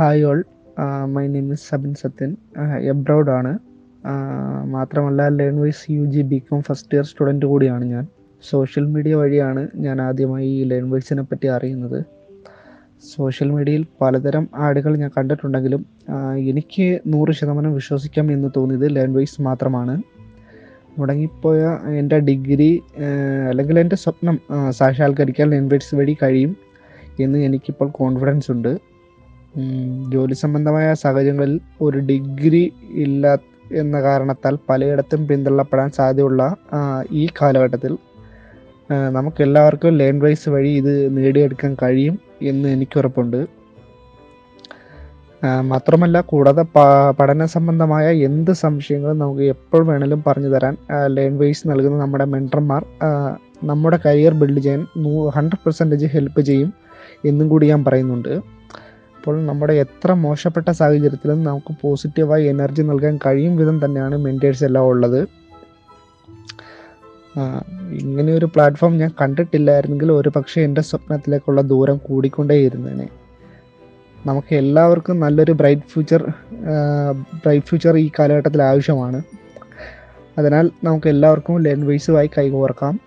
Hi all my name is Sabin Sathyan ആണ്. മാത്രമല്ല learn wise U G B com first year student കൂടിയാണ് ഞാൻ. Social media വഴിയാണ് ഞാൻ ആദ്യമായി ഈ ലേൺ വൈസിനെ പറ്റി അറിയുന്നത്. സോഷ്യൽ മീഡിയയിൽ പലതരം ആടുകൾ ഞാൻ കണ്ടിട്ടുണ്ടെങ്കിലും എനിക്ക് നൂറ് ശതമാനം വിശ്വസിക്കാം എന്ന് തോന്നിയത് ലേൺ വൈസ് മാത്രമാണ്. മുടങ്ങിപ്പോയ എന്റെ ഡിഗ്രി അല്ലെങ്കിൽ എന്റെ സ്വപ്നം സാക്ഷാത്കരിക്കാൻ ലേൺ വൈസ് വഴി കഴിയും എന്ന് എനിക്കിപ്പോൾ കോൺഫിഡൻസ് ഉണ്ട്. ജോലി സംബന്ധമായ സാഹചര്യങ്ങളിൽ ഒരു ഡിഗ്രി ഇല്ല എന്ന കാരണത്താൽ പലയിടത്തും പിന്തള്ളപ്പെടാൻ സാധ്യതയുള്ള ഈ കാലഘട്ടത്തിൽ നമുക്കെല്ലാവർക്കും ലേൺ വൈസ് വഴി ഇത് നേടിയെടുക്കാൻ കഴിയും എന്ന് എനിക്കുറപ്പുണ്ട്. മാത്രമല്ല കൂടാതെ പഠന സംബന്ധമായ എന്ത് സംശയങ്ങളും നമുക്ക് എപ്പോൾ വേണേലും പറഞ്ഞു തരാൻ ലേൺ വൈസ് നൽകുന്ന നമ്മുടെ മെന്റർമാർ നമ്മുടെ കരിയർ ബിൽഡ് ചെയ്യാൻ ഹൺഡ്രഡ് പെർസെന്റേജ് ഹെൽപ്പ് ചെയ്യും എന്നും കൂടി ഞാൻ പറയുന്നുണ്ട്. അപ്പോൾ നമ്മുടെ എത്ര മോശപ്പെട്ട സാഹചര്യത്തിലും നമുക്ക് പോസിറ്റീവായി എനർജി നൽകാൻ കഴിയും വിധം തന്നെയാണ് മെന്റേഴ്സ് എല്ലാം ഉള്ളത്. ഇങ്ങനെ ഒരു പ്ലാറ്റ്ഫോം ഞാൻ കണ്ടിട്ടില്ലായിരുന്നെങ്കിൽ ഒരു പക്ഷേ എന്റെ സ്വപ്നത്തിലേക്കുള്ള ദൂരം കൂടിക്കൊണ്ടേയിരുന്നേനെ. നമുക്ക് എല്ലാവർക്കും നല്ലൊരു ബ്രൈറ്റ് ഫ്യൂച്ചർ ബ്രൈറ്റ് ഫ്യൂച്ചർ ഈ കാലഘട്ടത്തിൽ ആവശ്യമാണ്. അതിനാൽ നമുക്ക് എല്ലാവർക്കും ലേൺ വൈസുമായി കൈകോർക്കാം.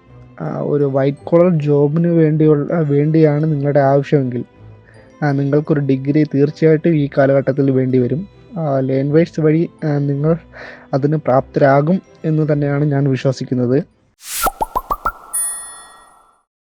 ഒരു വൈറ്റ് കോളർ ജോബിന് വേണ്ടിയുള്ള വേണ്ടിയാണ് നിങ്ങളുടെ ആവശ്യമെങ്കിൽ. നിങ്ങൾക്കൊരു ഡിഗ്രി തീർച്ചയായിട്ടും ഈ കാലഘട്ടത്തിൽ വേണ്ടി വരും. ലേൺ വൈസ് വഴി നിങ്ങൾ അതിന് പ്രാപ്തരാകും എന്ന് തന്നെയാണ് ഞാൻ വിശ്വസിക്കുന്നത്.